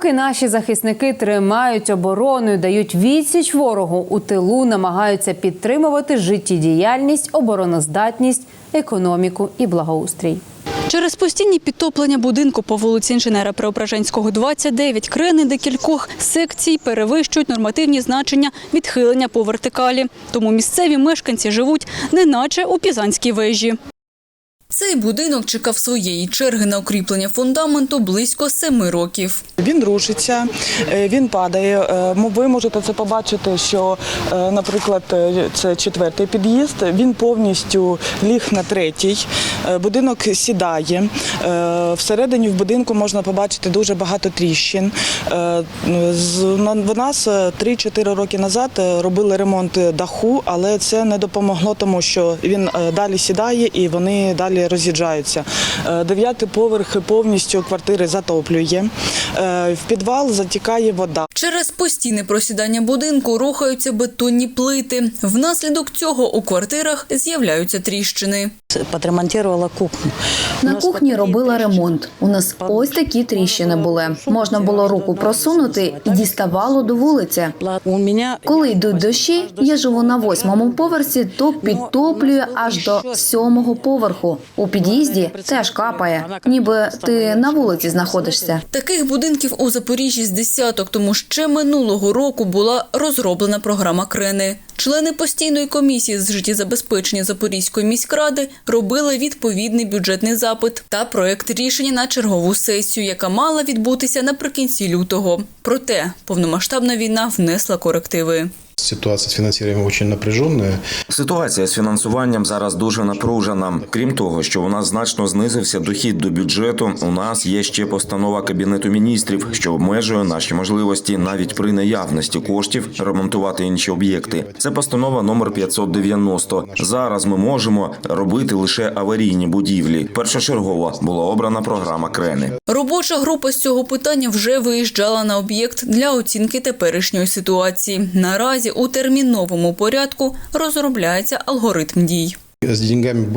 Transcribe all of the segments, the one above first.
Поки наші захисники тримають оборону, дають відсіч ворогу у тилу, намагаються підтримувати життєдіяльність, обороноздатність, економіку і благоустрій. Через постійні підтоплення будинку по вулиці інженера Преображенського, 29 крени декількох секцій перевищують нормативні значення відхилення по вертикалі. Тому місцеві мешканці живуть неначе у Пізанській вежі. Цей будинок чекав своєї черги на укріплення фундаменту близько семи років. Він рушиться, е, він падає. Е, Ви можете це побачити, що, е, наприклад, це четвертий під'їзд. Він повністю ліг на третій. Будинок сідає. Всередині в будинку можна побачити дуже багато тріщин. В нас е, 3-4 роки назад робили ремонт даху, але це не допомогло, тому що він далі сідає і вони далі роз'їжджаються. Е, Дев'ятий поверх повністю квартири затоплює. Е, В підвал затікає вода. Через постійне просідання будинку рухаються бетонні плити. Внаслідок цього у квартирах з'являються тріщини. Подремонтувала кухню. На кухні робила ремонт. У нас ось такі тріщини були. Можна було руку просунути і діставало до вулиці. У Коли йдуть дощі, я живу на восьмому поверсі, то підтоплює аж до сьомого поверху. У під'їзді теж капає, ніби ти на вулиці знаходишся. Таких будинків у Запоріжжі з десяток, тому ще минулого року була розроблена програма Крени. Члени постійної комісії з життєзабезпечення Запорізької міськради робили відповідний бюджетний запит та проект рішення на чергову сесію, яка мала відбутися наприкінці лютого. Проте повномасштабна війна внесла корективи. Ситуация с финансированием очень напряженная. Ситуація з фінансуванням зараз дуже напружена. Крім того, що у нас значно знизився дохід до бюджету. У нас є ще постанова кабінету міністрів, що обмежує наші можливості навіть при наявності коштів ремонтувати інші об'єкти. Це постанова номер 590. Зараз ми можемо робити лише аварійні будівлі. Першочергово була обрана програма Крени. Робоча група з цього питання вже виїжджала на об'єкт для оцінки теперішньої ситуації. Наразі у терміновому порядку розробляється алгоритм дій.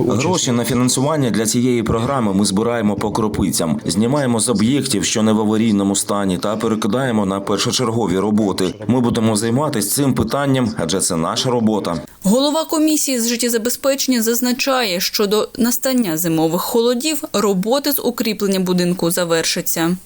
Гроші на фінансування для цієї програми ми збираємо по кропицям, знімаємо з об'єктів, що не в аварійному стані, та перекидаємо на першочергові роботи. Ми будемо займатися цим питанням, адже це наша робота. Голова комісії з життєзабезпечення зазначає, що до настання зимових холодів роботи з укріплення будинку завершаться.